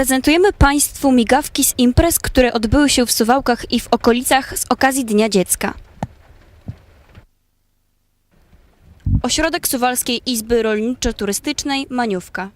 Prezentujemy Państwu migawki z imprez, które odbyły się w Suwałkach i w okolicach z okazji Dnia Dziecka. Ośrodek Suwalskiej Izby Rolniczo-Turystycznej Maniówka.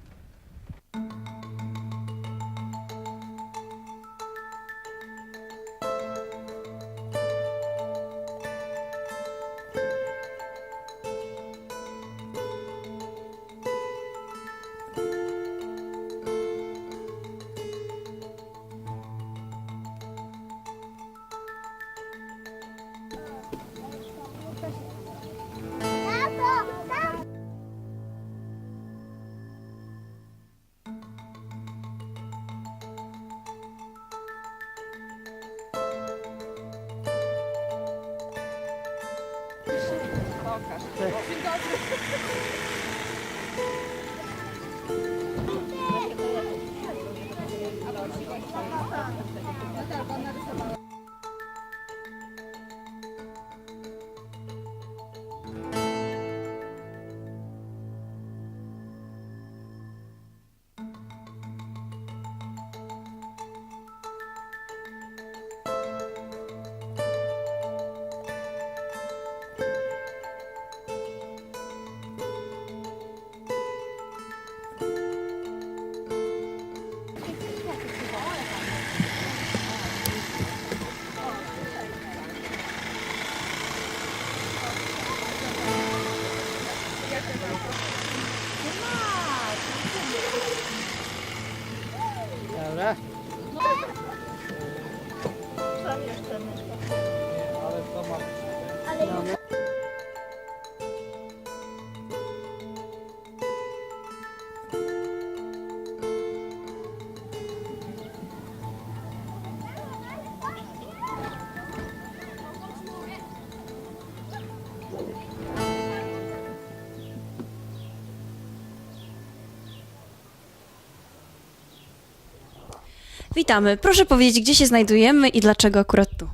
Witamy. Proszę powiedzieć, gdzie się znajdujemy i dlaczego akurat tu?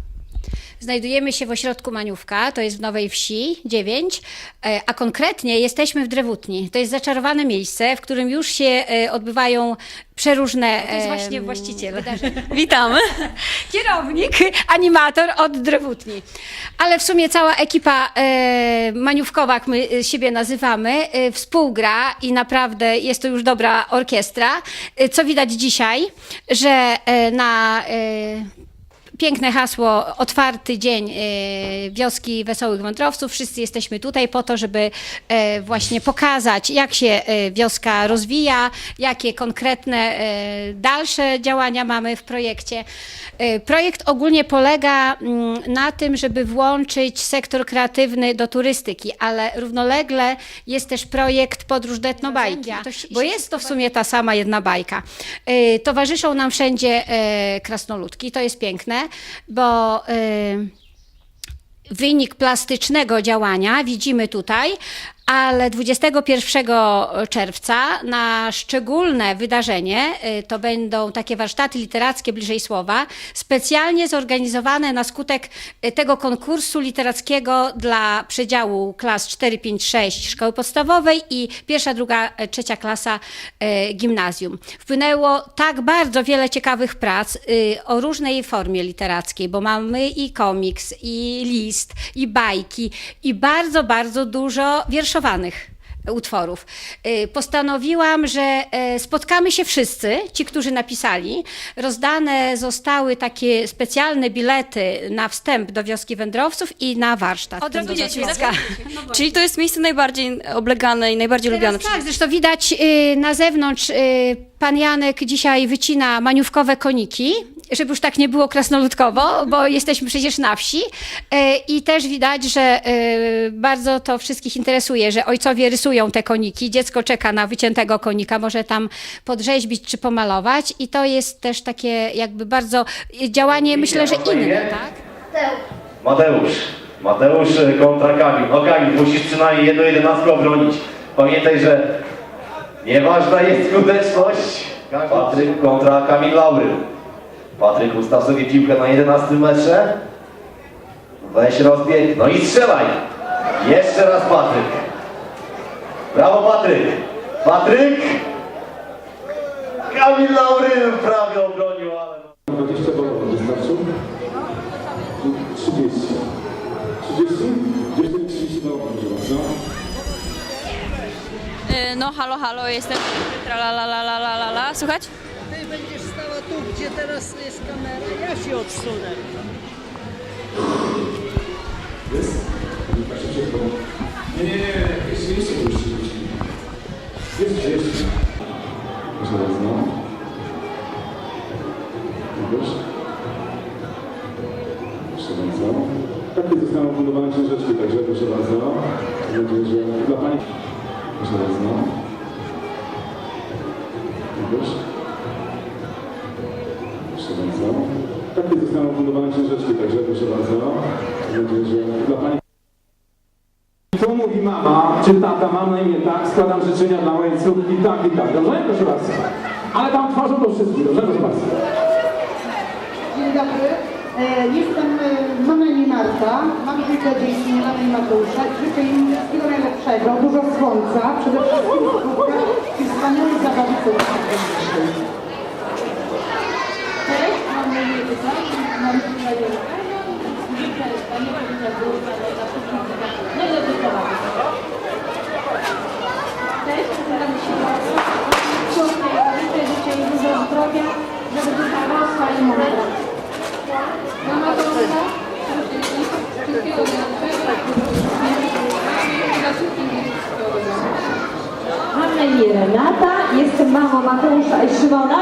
Znajdujemy się w ośrodku Maniówka, to jest w Nowej Wsi 9, e, a konkretnie jesteśmy w Drewutni. To jest zaczarowane miejsce, w którym już się e, odbywają przeróżne To jest właśnie właściciel. wydarzenia. Witamy. Kierownik, animator od Drewutni. Ale w sumie cała ekipa e, maniówkowa, jak my siebie nazywamy, współgra i naprawdę jest to już dobra orkiestra. Co widać dzisiaj, że na piękne hasło Otwarty Dzień e, Wioski Wesołych Wędrowców. Wszyscy jesteśmy tutaj po to, żeby e, właśnie pokazać, jak się e, wioska rozwija, jakie konkretne dalsze działania mamy w projekcie. Projekt ogólnie polega mm, na tym, żeby włączyć sektor kreatywny do turystyki, ale równolegle jest też projekt Podróż To się- bo jest to w sumie ta sama jedna bajka. Towarzyszą nam wszędzie krasnoludki, to jest piękne, bo e, wynik plastycznego działania widzimy tutaj, ale 21 czerwca na szczególne wydarzenie, y, to będą takie warsztaty literackie bliżej słowa, specjalnie zorganizowane na skutek y, tego konkursu literackiego dla przedziału klas 4, 5, 6 szkoły podstawowej i pierwsza, druga, y, trzecia klasa gimnazjum. Wpłynęło tak bardzo wiele ciekawych prac o różnej formie literackiej, bo mamy i komiks, i list, i bajki, i bardzo, bardzo dużo wierszowanych utworów. Y, Postanowiłam, że e, spotkamy się wszyscy, ci, którzy napisali. Rozdane zostały takie specjalne bilety na wstęp do wioski wędrowców i na warsztat. Od razu Do dzieci, dziecka. Czyli to jest miejsce najbardziej oblegane i najbardziej lubiane Teraz przez tak, zresztą widać y, na zewnątrz, y, pan Janek dzisiaj wycina maniówkowe koniki, żeby już tak nie było krasnoludkowo, bo jesteśmy przecież na wsi. Y, I też widać, że y, bardzo to wszystkich interesuje, że ojcowie rysują te koniki, dziecko czeka na wyciętego konika, może tam podrzeźbić czy pomalować i to jest też takie jakby bardzo działanie, myślę, że inne, tak? Mateusz. Mateusz e, kontra Kamil. No Kamil, musisz przynajmniej jedną jedenastkę obronić. Pamiętaj, że nieważna jest skuteczność. Patryk kontra Kamil Laury. Patryk, ustaw sobie piłkę na 11 metrze. Weź rozbieg, no i strzelaj. Jeszcze raz Patryk. Brawo Patryk. Patryk. Kamil Laury bym prawie obronił, ale... 20 balonów wystarczy? 30. 30? 10, 30 balonów. Y, No halo, halo, jestem tralalalalalalala. Słuchać? Ty będziesz stała tu, gdzie teraz jest kamera, ja się odsunę. Nie, nie, nie, jeszcze, jeszcze. Proszę bardzo. Wiesz? Proszę bardzo. Takie zostaną fundowane książeczki, także proszę bardzo. Mam nadzieję, że dla. Proszę bardzo. Wiesz? Takie zostaną fundowane książeczki, także proszę bardzo. Mam nadzieję, że dla Pani... To mówi mama, czy tata, mam na imię tak, składam życzenia dla mojej córki, tak i tak, dobrze? Proszę bardzo. Ale tam tworzą to wszystkim, dobrze? Proszę bardzo. Dzień dobry. E, Jestem e, mam na imię Marta, mam kilka dzieci, Milana i Mateusza. Życzę im wszystkiego najlepszego, dużo słońca, przede wszystkim i wspaniałej zabawy co Cześć, mam na imię Edyta, mam tutaj Życzę wspaniałego zdrówka dla wszystkich najlepiej zabawy. Cześć, nazywam się Marta. Życzę, życzę im dużo zdrowia, żeby duża rosła i Renata, jestem mamą Mateusza i Szymona.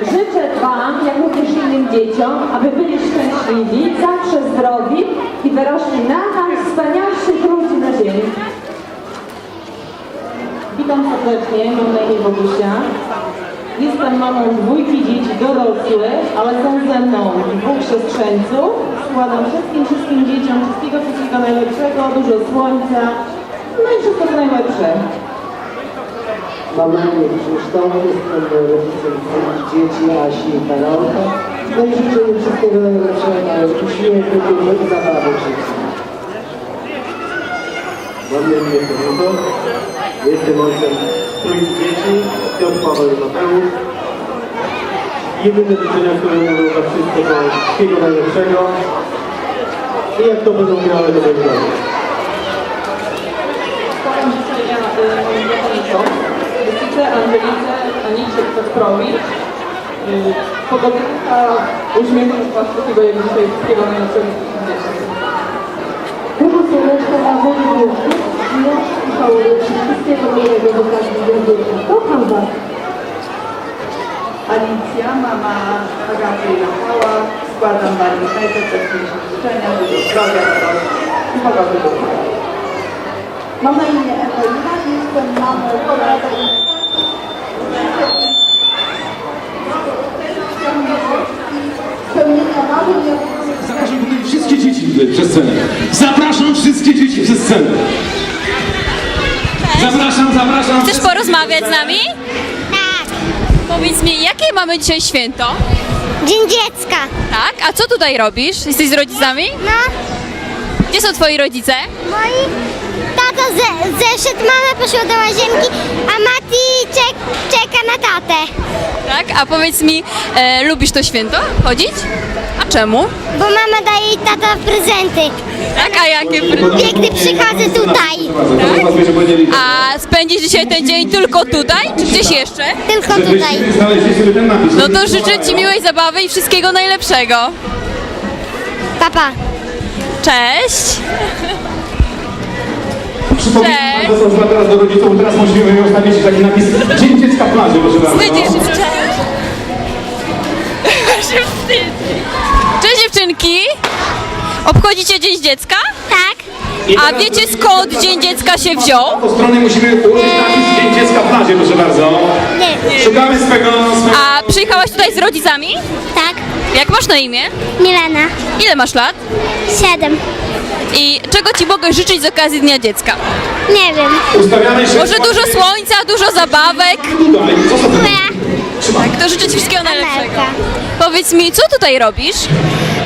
Życzę Wam, jak również innym dzieciom, aby byli szczęśliwi, zawsze zdrowi i wyrośli na najwspanialszych ludzi na ziemi. Witam serdecznie, mam na imię Bogusia. Jestem mamą dwójki dzieci dorosłych, ale są ze mną dwóch siostrzeńców. Składam wszystkim, wszystkim dzieciom wszystkiego, wszystkiego najlepszego, dużo słońca, no i wszystko co najlepsze. Mam na imię Krzysztof, jestem rodzicem dwóch dzieci, Asi i Karolka. No i życzę im wszystkiego najlepszego, uśmiechu, dużo zabawy w życiu. Mam na imię Tomato. Jestem ojcem trójki dzieci, Piotr, Paweł Mateusz. Jedyne życzenia, które mówią za wszystko, to wszystkiego najlepszego. I jak to będą miały, to będzie dobrze. Składam Angelice, Anicie, Kacprowi. Y, Pogodynka, uśmiechu, jak dzisiaj, wszystkiego wszystkim dzieciom. Dużo słoneczka na woli chwały, wszystkiego dobrego do każdego dziecka. Kocham Was. Alicja, mama Agaty i Rafała. Składam Wam najlepsze życzenia, dużo zdrowia, i pogody duchowej. Mam na imię Ewelina, jestem mamą Konrada i spełnienia marzeń, jak Zapraszam tutaj wszystkie dzieci tutaj przez scenę. Zapraszam wszystkie dzieci przez scenę. Zapraszam, zapraszam. Chcesz porozmawiać z nami? Tak. Powiedz mi, jakie mamy dzisiaj święto? Dzień dziecka. Tak? A co tutaj robisz? Jesteś z rodzicami? No, Gdzie są twoi rodzice? moi tato ze, zeszedł, mama poszła do łazienki, a Mati czek, czeka na tatę. Tak? A powiedz mi, e, lubisz to święto? Chodzić? A czemu? Bo mama daje jej tata prezenty. Tak? A jakie... pr- Piękny przychodzę tutaj. A spędzisz dzisiaj ten dzień tylko tutaj, czy gdzieś jeszcze? Tylko tutaj. No to życzę Ci miłej zabawy i wszystkiego najlepszego. Papa. Cześć! Przypominam, że są teraz do rodziców, teraz musimy ustawić taki napis Dzień dziecka w plaży, proszę bardzo. Wstydzisz się, wstydzi. Cześć dziewczynki! Obchodzicie Dzień Dziecka? Tak. A wiecie skąd Dzień Dziecka się wziął? Po stronie musimy ułożyć napis Dzień dziecka w plaży, proszę bardzo. Nie. Szukamy swego... swego... A przyjechałaś tutaj z rodzicami? Tak. Jak masz na imię? Milena. Ile masz lat? Siedem. I czego Ci mogę życzyć z okazji Dnia Dziecka? Nie wiem. Może dużo słońca, dużo zabawek? Moja Tak, to życzę Ci wszystkiego najlepszego. Powiedz mi, co tutaj robisz?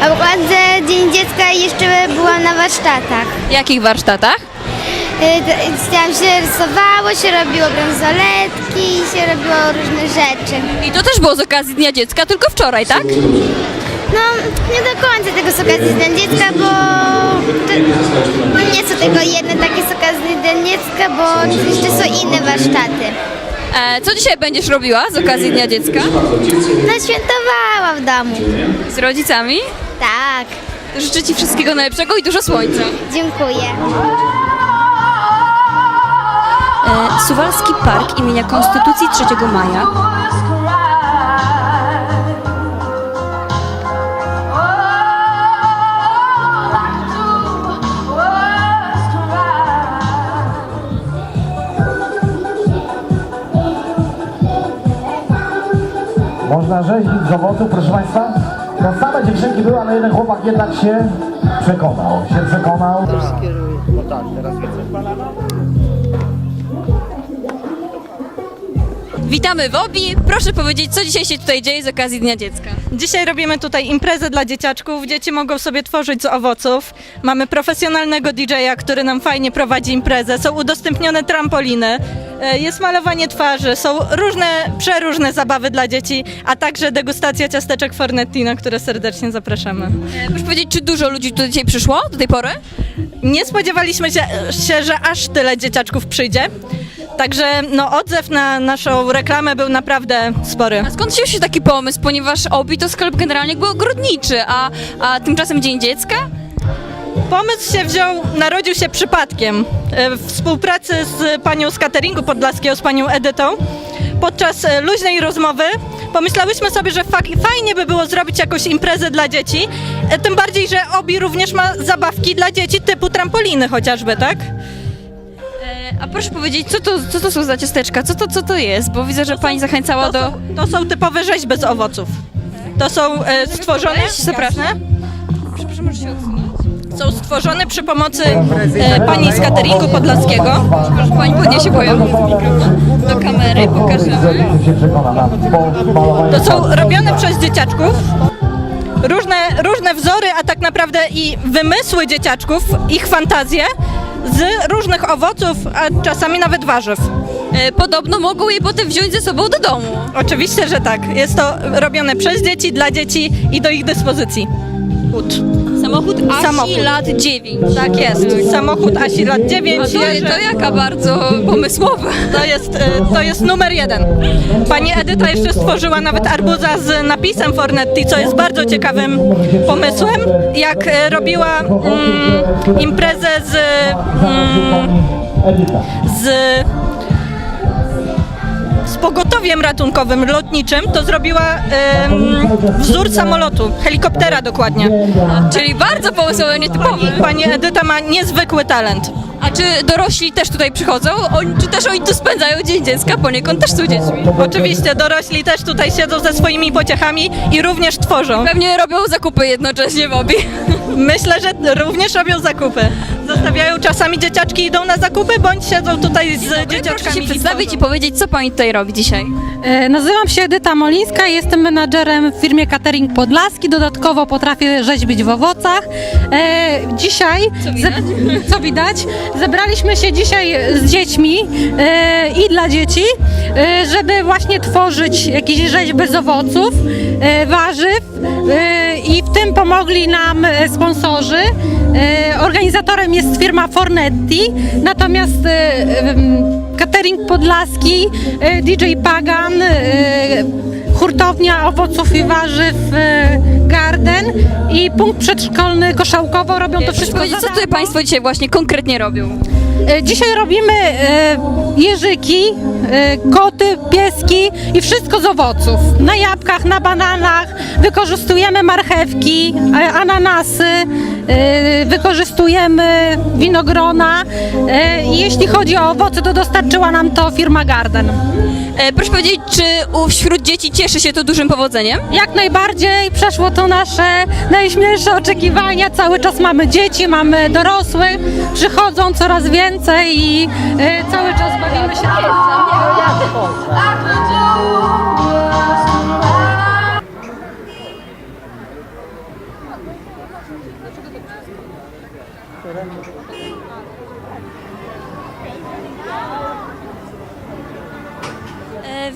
Obchodzę Dzień Dziecka i jeszcze byłam na warsztatach. W jakich warsztatach? Y, Tam się rysowało, się robiło bransoletki, się robiło różne rzeczy. I to też było z okazji Dnia Dziecka, tylko wczoraj, tak? No, nie do końca tego z okazji Dnia Dziecka, bo tylko jedne takie z okazji Dnia Dziecka, bo jeszcze są inne warsztaty. E, co dzisiaj będziesz robiła z okazji Dnia Dziecka? No, świętowała w domu. Z rodzicami? Tak, Życzę Ci wszystkiego najlepszego i dużo słońca. dziękuję. E, Suwalski Park imienia Konstytucji 3 Maja Można rzeźbić z owoców, proszę Państwa. No same dziewczynki były, ale jeden chłopak jednak się przekonał. Się przekonał. Witamy w OBI. Proszę powiedzieć, co dzisiaj się tutaj dzieje z okazji Dnia Dziecka? Dzisiaj robimy tutaj imprezę dla dzieciaczków. Dzieci mogą sobie tworzyć z owoców. Mamy profesjonalnego DJ-a, który nam fajnie prowadzi imprezę. Są udostępnione trampoliny, e, jest malowanie twarzy, są różne, przeróżne zabawy dla dzieci, a także degustacja ciasteczek Fornetti, na które serdecznie zapraszamy. E, proszę powiedzieć, czy dużo ludzi tutaj dzisiaj przyszło do tej pory? Nie spodziewaliśmy się, się że aż tyle dzieciaczków przyjdzie. Także no, odzew na naszą reklamę był naprawdę spory. A skąd wziął się taki pomysł, ponieważ OBI to sklep generalnie był ogrodniczy, a, a tymczasem Dzień Dziecka? Pomysł się wziął, narodził się przypadkiem e, w współpracy z panią z cateringu podlaskiego, z panią Edytą. Podczas e, luźnej rozmowy pomyślałyśmy sobie, że fajnie by było zrobić jakąś imprezę dla dzieci, e, tym bardziej, że OBI również ma zabawki dla dzieci typu trampoliny chociażby, tak? A proszę powiedzieć, co to, co to są za ciasteczka? Co to, co to jest? Bo widzę, że Pani zachęcała To do... są, to są typowe rzeźby z owoców. To są e, stworzone? Zapraszam. Przepraszam, może się odsunąć? Są stworzone przy pomocy e, pani z cateringu podlaskiego. Może Pani podniesie moją do kamery, pokażemy. To są robione przez dzieciaczków. Różne, różne wzory, a tak naprawdę i wymysły dzieciaczków, ich fantazje z różnych owoców, a czasami nawet warzyw. E, podobno mogą je potem wziąć ze sobą do domu. Oczywiście, że tak. Jest to robione przez dzieci, dla dzieci i do ich dyspozycji. Ud. Samochód Asi Samochód. lat 9. Tak jest. Samochód Asi lat 9. A to, to jaka bardzo pomysłowa. To jest, e, to jest numer jeden. Pani Edyta jeszcze stworzyła nawet arbuza z napisem Fornetti, co jest bardzo ciekawym pomysłem. Jak e, robiła mm, imprezę z, mm, z, z pogotowiem ratunkowym lotniczym, to zrobiła em, wzór samolotu, helikoptera dokładnie. Czyli bardzo pomysłowe, nietypowe. Pani Edyta ma niezwykły talent. A czy dorośli też tutaj przychodzą? Oni, czy też oni tu spędzają Dzień Dziecka? Poniekąd też są dziećmi. Oczywiście dorośli też tutaj siedzą ze swoimi pociechami i również tworzą. Pewnie robią zakupy jednocześnie w obi. Myślę, że również robią zakupy. Zostawiają czasami dzieciaczki idą na zakupy, bądź siedzą tutaj z Proszę dzieciaczkami. się i przedstawić i powiedzieć, co pani tutaj robi dzisiaj. E, Nazywam się Edyta Molińska, jestem menadżerem w firmie Catering Podlaski. Dodatkowo potrafię rzeźbić w owocach. E, dzisiaj, Co widać? co widać, zebraliśmy się dzisiaj z dziećmi e, i dla dzieci, e, żeby właśnie tworzyć jakieś rzeźby z owoców, e, warzyw i w tym pomogli nam sponsorzy. Organizatorem jest firma Fornetti, natomiast Catering Podlaski, DJ Pagan, hurtownia owoców i warzyw e, Garden i punkt przedszkolny Koszałkowo robią to wszystko co tutaj państwo dzisiaj właśnie konkretnie robią? E, Dzisiaj robimy e, jeżyki, e, koty, pieski i wszystko z owoców. Na jabłkach, na bananach, wykorzystujemy marchewki, ananasy, wykorzystujemy winogrona. Jeśli chodzi o owoce, to dostarczyła nam to firma Garden. Proszę powiedzieć, czy wśród dzieci cieszy się to dużym powodzeniem? Jak najbardziej przeszło to nasze najśmielsze oczekiwania. Cały czas mamy dzieci, mamy dorosłych, przychodzą coraz więcej i e, cały czas bawimy się razem.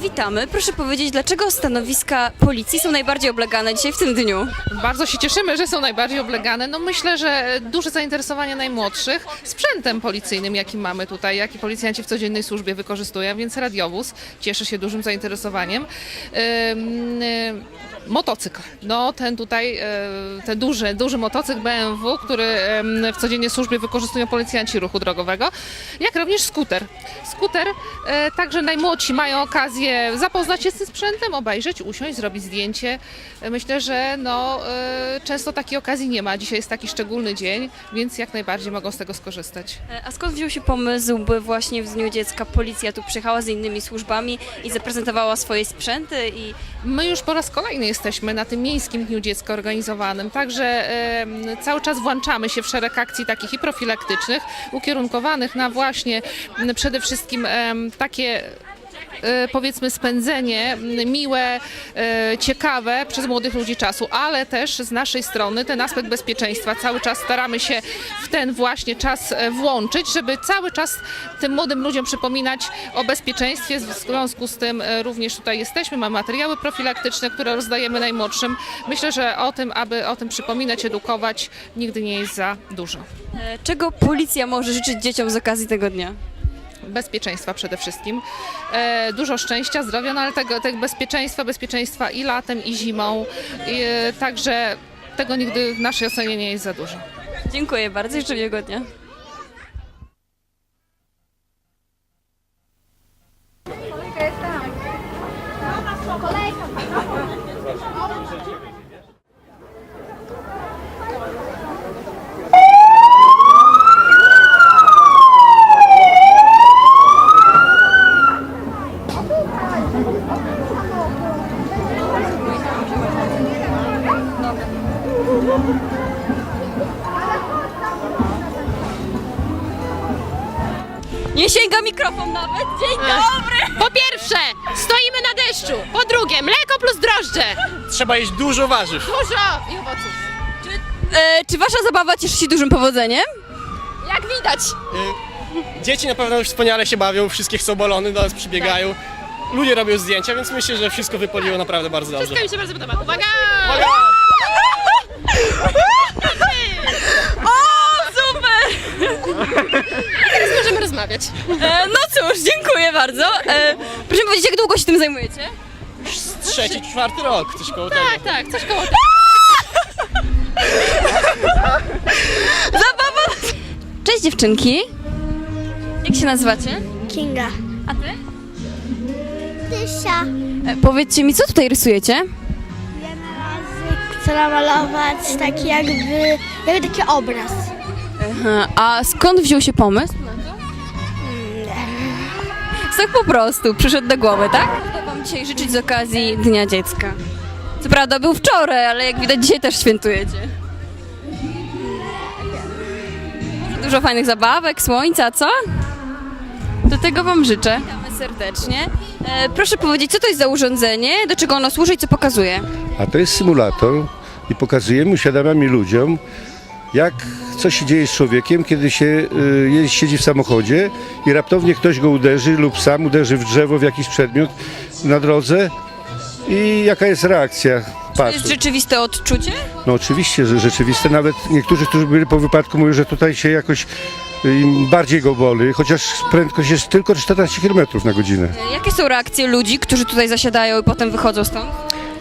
Witamy. Proszę powiedzieć, dlaczego stanowiska policji są najbardziej oblegane dzisiaj w tym dniu? Bardzo się cieszymy, że są najbardziej oblegane. No myślę, że duże zainteresowanie najmłodszych sprzętem policyjnym, jaki mamy tutaj, jaki policjanci w codziennej służbie wykorzystują, więc radiowóz cieszy się dużym zainteresowaniem. Ym, ym, Motocykl. No ten tutaj, e, ten duży, duży motocykl BMW, który w codziennej służbie wykorzystują policjanci ruchu drogowego, jak również skuter. Skuter, e, także najmłodsi mają okazję zapoznać się z tym sprzętem, obejrzeć, usiąść, zrobić zdjęcie. Myślę, że no, e, często takiej okazji nie ma. Dzisiaj jest taki szczególny dzień, więc jak najbardziej mogą z tego skorzystać. E, A skąd wziął się pomysł, by właśnie w Dniu Dziecka policja tu przyjechała z innymi służbami i zaprezentowała swoje sprzęty i My już po raz kolejny jesteśmy na tym miejskim Dniu Dziecka organizowanym, także cały czas włączamy się w szereg akcji takich i profilaktycznych, ukierunkowanych na właśnie przede wszystkim takie powiedzmy spędzenie miłe, e, ciekawe przez młodych ludzi czasu, ale też z naszej strony ten aspekt bezpieczeństwa cały czas staramy się w ten właśnie czas e, włączyć, żeby cały czas tym młodym ludziom przypominać o bezpieczeństwie. W związku z tym e, również tutaj jesteśmy, mamy materiały profilaktyczne, które rozdajemy najmłodszym. Myślę, że o tym, aby o tym przypominać, edukować, nigdy nie jest za dużo. e, czego policja może życzyć dzieciom z okazji tego dnia? Bezpieczeństwa przede wszystkim. E, dużo szczęścia, zdrowia, no ale tego, tego bezpieczeństwa, bezpieczeństwa i latem, i zimą. E, także tego nigdy w naszej ocenie nie jest za dużo. Dziękuję bardzo i życzę miłego dnia. Mikrofon nawet. Dzień dobry! Po pierwsze, stoimy na deszczu. Po drugie, mleko plus drożdże. Trzeba jeść dużo warzyw. Dużo i owoców. E, czy wasza zabawa cieszy się dużym powodzeniem? Jak widać. Dzieci na pewno wspaniale się bawią, wszystkie chcą balony, do nas przybiegają. Ludzie robią zdjęcia, więc myślę, że wszystko wypoliło naprawdę bardzo dobrze. Wszystko mi się bardzo podoba. Uwaga! O, Teraz możemy rozmawiać. E, no cóż, dziękuję bardzo. E, proszę mi powiedzieć, jak długo się tym zajmujecie? Trzeci, czwarty rok, coś koło tego. Tak, tak, coś koło Zabawa! Cześć dziewczynki. Jak się nazywacie? Kinga. A ty? Tysia. E, powiedzcie mi, co tutaj rysujecie? Ja na razie chcę namalować taki jakby, jakby taki obraz. A skąd wziął się pomysł? Tak po prostu, przyszedł do głowy, tak? Chcę wam dzisiaj życzyć z okazji Dnia Dziecka. Co prawda był wczoraj, ale jak widać dzisiaj też świętujecie. Może dużo fajnych zabawek, słońca, co? Do tego wam życzę. Witamy serdecznie. E, proszę powiedzieć, co to jest za urządzenie, do czego ono służy i co pokazuje? A to jest symulator i pokazujemy, uświadamiamy ludziom, jak co się dzieje z człowiekiem, kiedy się y, siedzi w samochodzie i raptownie ktoś go uderzy lub sam uderzy w drzewo, w jakiś przedmiot na drodze i jaka jest reakcja To jest rzeczywiste odczucie? No oczywiście, że rzeczywiste. Nawet niektórzy, którzy byli po wypadku mówią, że tutaj się jakoś im bardziej go boli, chociaż prędkość jest tylko 14 km na godzinę. E, Jakie są reakcje ludzi, którzy tutaj zasiadają i potem wychodzą stąd?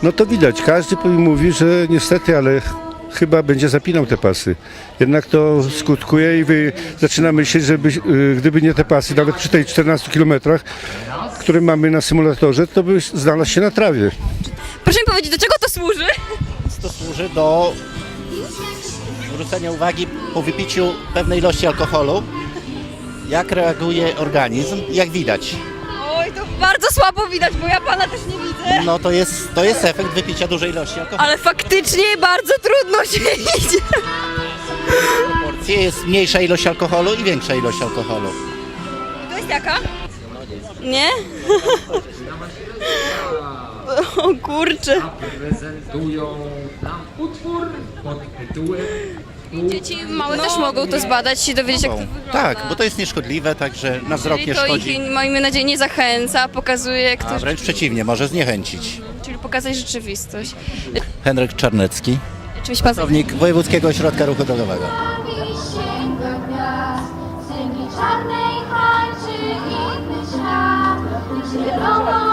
No to widać, każdy mówi, że niestety, ale chyba będzie zapinał te pasy. Jednak to skutkuje i wy, zaczyna myśleć, że by, y, gdyby nie te pasy, nawet przy tej 14 kilometrach, które mamy na symulatorze, to by znalazł się na trawie. Proszę mi powiedzieć, do czego to służy? To służy do zwrócenia uwagi po wypiciu pewnej ilości alkoholu, jak reaguje organizm, jak widać. Bardzo słabo widać, bo ja pana też nie widzę. No to jest, to jest efekt wypicia dużej ilości alkoholu. Ale faktycznie bardzo trudno się idzie. Proporcje jest mniejsza ilość alkoholu i większa ilość alkoholu. To jest jaka? Nie? O kurczę. Prezentują nam utwór pod tytułem I dzieci małe też mogą to zbadać i się dowiedzieć, jak to wygląda. Tak, bo to jest nieszkodliwe, także na wzrok Czyli nie to szkodzi. ich, miejmy nadzieję, nie zachęca, pokazuje, jak to... A wręcz przeciwnie, może zniechęcić. Czyli pokazać rzeczywistość. Henryk Czarnecki, Czymś pan... pracownik Wojewódzkiego Ośrodka Ruchu Drogowego. czarnej hańczy inny świat, wiadomo ci jak